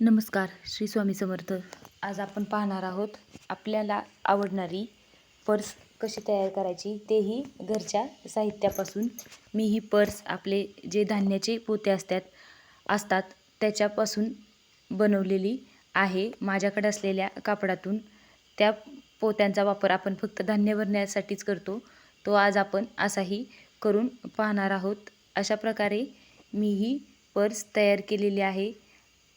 नमस्कार श्री स्वामी समर्थ. आज आपण पाहणार आहोत आपल्याला आवडणारी पर्स कशी तयार करायची तेही घरच्या साहित्यापासून. मी ही पर्स आपले जे धान्याचे पोते असतात असतात त्याच्यापासून बनवलेली आहे. माझ्याकडे असलेल्या कापडातून त्या पोत्यांचा वापर आपण फक्त धान्य भरण्यासाठीच करतो. तो आज आपण असाही करून पाहणार आहोत. अशा प्रकारे मी ही पर्स तयार केलेली आहे.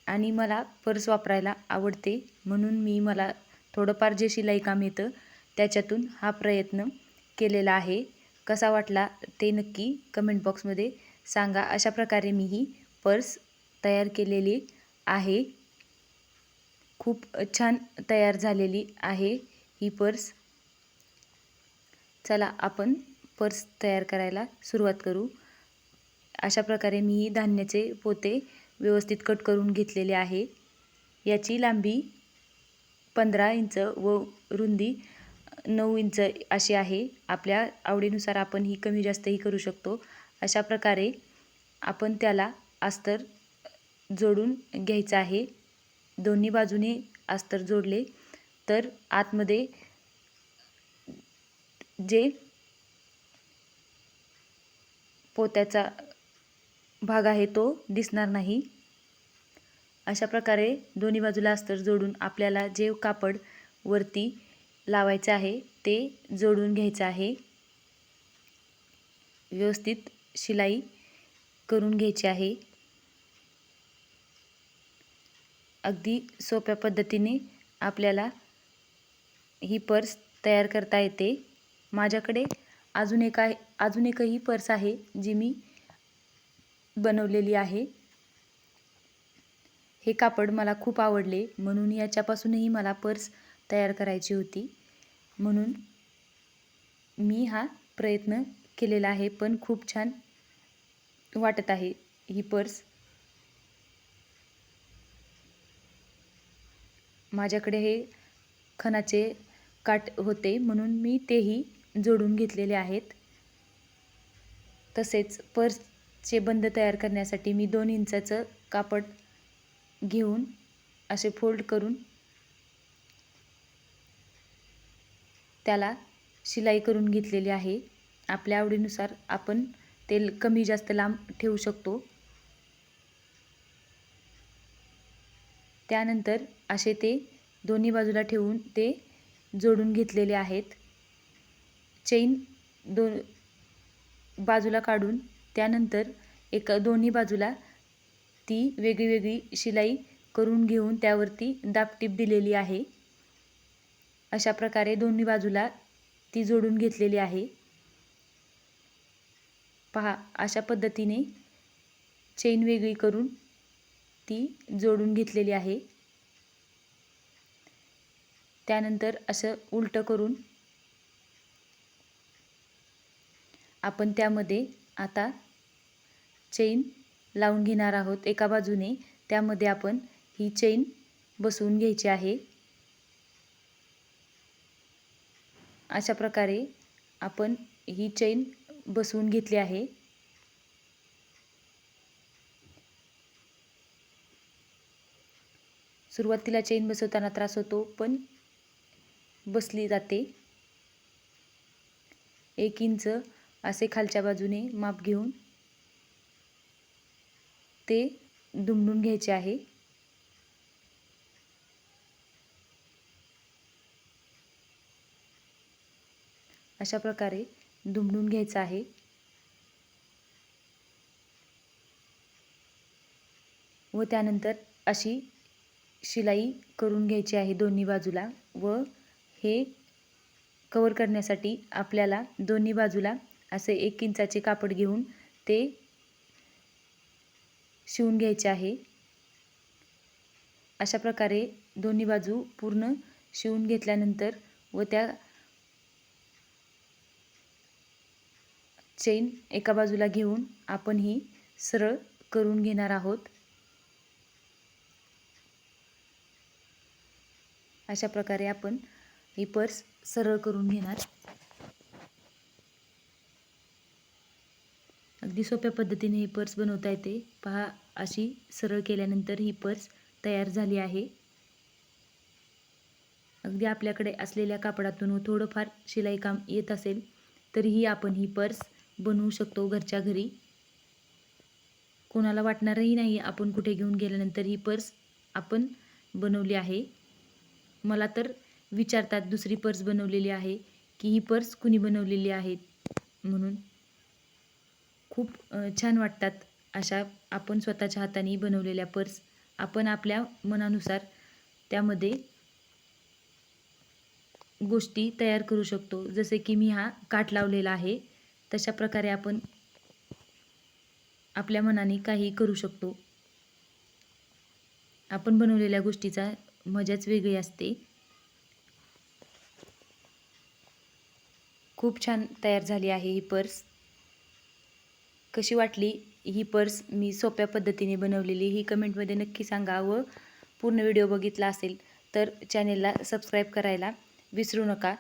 आणि मला पर्स वापरायला आवडते. म्हणून मी मला थोडंफार जे शिलाई काम येतं त्याच्यातून हा प्रयत्न केलेला आहे. कसा वाटला ते नक्की कमेंट बॉक्समध्ये सांगा. अशा प्रकारे मी ही पर्स तयार केलेली आहे. खूप छान तयार झालेली आहे ही पर्स. चला आपण पर्स तयार करायला सुरुवात करू. अशा प्रकारे मी ही धान्याचे पोते व्यवस्थित कट करून घेतलेले आहे. याची लांबी पंधरा इंच व रुंदी नऊ इंच अशी आहे. आपल्या आवडीनुसार आपण ही कमी जास्तही करू शकतो. अशा प्रकारे आपण त्याला अस्तर जोडून घ्यायचं आहे. दोन्ही बाजूने अस्तर जोडले तर आतमध्ये जे पोत्याचा भाग आहे तो दिसणार नाही. अशा प्रकारे दोन्ही बाजूला अस्तर जोडून आपल्याला जे कापड वरती लावायचं आहे ते जोडून घ्यायचं आहे. व्यवस्थित शिलाई करून घ्यायची आहे. अगदी सोप्या पद्धतीने आपल्याला ही पर्स तयार करता येते. माझ्याकडे अजून एक आहे अजून एकही पर्स आहे जी मी बनवलेली आहे. हे कापड मला खूप आवडले म्हणून याच्यापासूनही मला पर्स तयार करायची होती. म्हणून मी हा प्रयत्न केलेला आहे पण खूप छान वाटत आहे ही पर्स. माझ्याकडे हे खणाचे काट होते म्हणून मी तेही जोडून घेतलेले आहेत. तसेच पर्स चे बंद तयार करण्यासाठी मी दोन इंचाचं कापड घेऊन असे फोल्ड करून त्याला शिलाई करून घेतलेली आहे. आपल्या आवडीनुसार आपण ते कमी जास्त लांब ठेवू शकतो. त्यानंतर असे ते दोन्ही बाजूला ठेवून ते जोडून घेतलेले आहेत. चेन दोन बाजूला काढून त्यानंतर एका दोन्ही बाजूला ती वेगळी वेगळी शिलाई करून घेऊन त्यावरती दापटीप दिलेली आहे. अशा प्रकारे दोन्ही बाजूला ती जोडून घेतलेली आहे. पहा अशा पद्धतीने चेन वेगळी करून ती जोडून घेतलेली आहे. त्यानंतर असं उलटं करून आपण त्यामध्ये आता चेन लावून घेणार आहोत एका बाजूने. त्यामध्ये आपण ही चेन बसवून घ्यायची आहे. अशा प्रकारे आपण ही चेन बसवून घेतली आहे. सुरुवातीला चेन बसवताना त्रास होतो पण बसली जाते. एक इंच असे खालच्या बाजूने माप घेऊन ते दुमडून घ्यायचे आहे. अशा प्रकारे दुमडून घ्यायचं आहे. व त्यानंतर अशी शिलाई करून घ्यायची आहे दोन्ही बाजूला व हे कवर करण्यासाठी आपल्याला दोन्ही बाजूला असे एक इंचाचे कापड घेऊन ते शिवून घ्यायचे आहे. अशा प्रकारे दोन्ही बाजू पूर्ण शिवून घेतल्यानंतर व त्या चेन एका बाजूला घेऊन आपण ही सरळ करून घेणार आहोत. अशा प्रकारे आपण ही पर्स सरळ करून घेणार. अगदी सोप्या पद्धतीने ही पर्स बनवता येते. पहा अशी सरळ केल्यानंतर ही पर्स तयार झाली आहे. अगदी आपल्याकडे असलेल्या कापडातून थोडंफार शिलाई काम येत असेल तरीही आपण ही पर्स बनवू शकतो घरच्या घरी. कोणाला वाटणारही नाही आपण कुठे घेऊन गेल्यानंतर ही पर्स आपण बनवली आहे. मला तर विचारतात दुसरी पर्स बनवलेली आहे की ही पर्स कुणी बनवलेली आहे? म्हणून खूप छान वाटतात अशा आपण स्वतःच्या हाताने बनवलेल्या पर्स. आपण आपल्या मनानुसार त्यामध्ये गोष्टी तयार करू शकतो. जसे की मी हा काठ लावलेला आहे तशा प्रकारे आपण आपल्या मनाने काही करू शकतो. आपण बनवलेल्या गोष्टीचा मजाच वेगळी असते. खूप छान तयार झाली आहे ही पर्स. कशी वाटली ही पर्स? मी सोप्या पद्धतीने बनवलेली ही कमेंटमध्ये नक्की सांगा व पूर्ण व्हिडिओ बघितला असेल तर चॅनेलला सबस्क्राईब करायला विसरू नका.